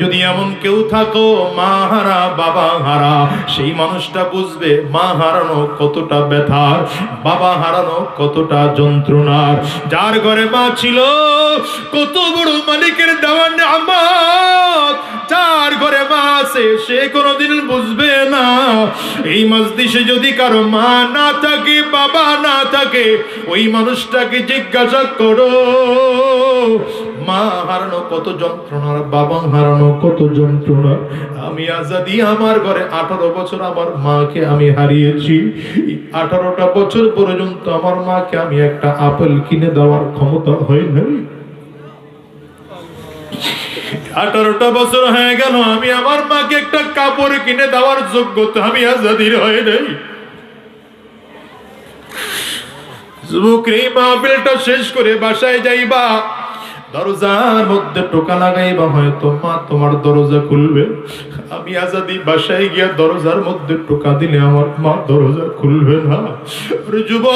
যদি এমন কেউ থাকো মা হারা বাবা হারা, সেই মানুষটা বুঝবে মা হারানো কতটা ব্যথার, বাবা হারানো কতটা যন্ত্রণার। যার ঘরে মা ছিল, কত বড় মালিকের দেওয়া আমার যার ঘরে মা আছে, সে কোনোদিন বুঝবে না। এই মজলিসে যদি কারও মা না থাকে, বাবা না থাকে, ওই মানুষটাকে জিজ্ঞাসা করো। মা হারানো কত যন্ত্রণার, বাবা হারানো কত যন্ত্রণা আমি আজাদি, আমার ঘরে আঠারো বছর আমার মাকে আমি হারিয়েছি। আঠারোটা বছর পর্যন্ত আমার মাকে আমি একটা আপেল কিনে দেওয়ার ক্ষমতা হয় নাই। আঠারোটা বছর হয়ে গেল, আমি আমার মাকে একটা কাপড় কিনে দেওয়ার যোগ্যতা আমি আজাদির হয় নাই। যুবক, এই মাহফিলটা শেষ করে বাসায় যাইবা। দরজার মধ্যে টোকা লাগাইবা হয়তো মা তোমার দরজা খুলবে। আমি আজাদি বাসায় গিয়া দরজার মধ্যে টোকা দিলে আমার মা দরজা খুলবে না। যুবক,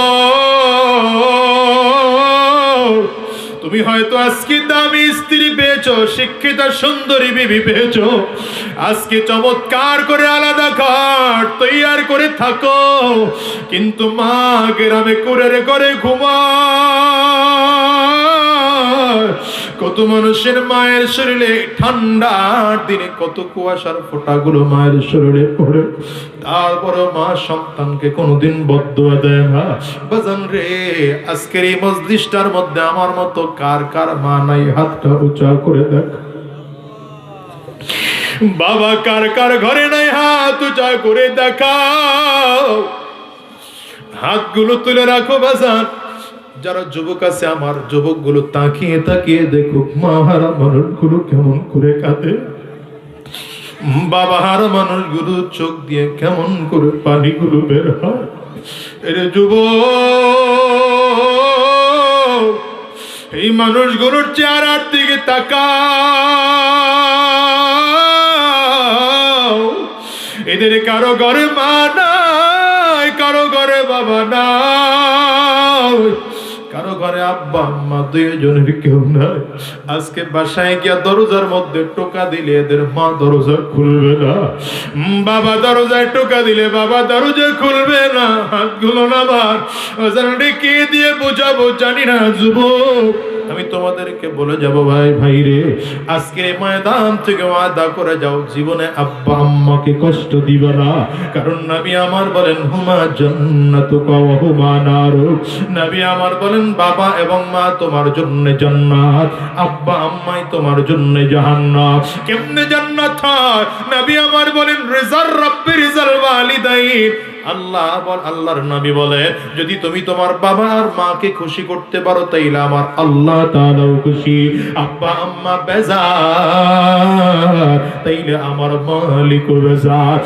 তুমি হয়তো আজকে দামি স্ত্রী পেয়েছ, শিক্ষিতা, সুন্দরী বিবি পেয়েছ। আজকে চমৎকার করে আলাদা ঘর তৈয়ার করে থাকো। কিন্তু মা, গ্রামে করে রে করে ঘুমা কত মানুষের মায়ের শরীরে ঠান্ডার দিনে কত কুয়াশার ফোঁটাগুলো মায়ের শরীরে পড়ে। তারপর মা সন্তানকে কোনোদিন বদুয়া দেয় না। বাজান রে, আজকের এই মজলিসটার মধ্যে আমার মতো কার কার মা নাই? হাতটা উঁচা করে দেখ। বাবা, কার কার ঘরে নাই? হাত উঁচা করে দেখাও। হাতগুলো তুলে রাখো বাজান। যারা যুবক আছে আমার যুবকগুলো তাকিয়ে তাকিয়ে দেখুক, মা হারা মানুষগুলো কেমন করে কাঁদে? বাবা হারা মানুষগুলো চোখ দিয়ে কেমন করে পানিগুলো বের হয়? যুব এই মানুষগুলোর চেহারার দিকে তাকা এদের কারও ঘরে মা নাই, কারও ঘরে বাবা নাই। কারও ঘরে আব্বা, আম্মা দুইজনের কেউ নাই। আজকে বাসায় গিয়া দরজার মধ্যে টোকা দিলে এদের মা দরজা খুলবে না। বাবা দরজায় টোকা দিলে বাবা দরজা খুলবে না। হাতগুলো না বার কে দিয়ে বোঝাবো, জানি না যুবক, আমি তোমাদেরকে বলে যাব, ভাই ভাই রে। আজকে ময়দান থেকে ওয়াদা করে যাও, জীবনে আব্বা, আম্মাকে কষ্ট দিব না। কারণ নবী আমার বলেন, হুমা জান্নাতুকা ওয়া হুমা নার নবী আমার বলেন, বাবা এবং মা তোমার জন্য জান্নাত, আব্বা আম্মাই তোমার জন্য জাহান্নাম কেমনে জান্নাত হয়? নবী আমার বলেন রিজার রাব্বি রিজাল ওয়ালিদাইন। আল্লাহ বল আল্লাহর নবী বলে, যদি তুমি তোমার বাবা আর মাকে খুশি করতে পারো, তাইলে আমার আল্লাহ তাআলাও খুশি। আব্বা আম্মা বেজার, তাইলে আমার মালিকও বেজার।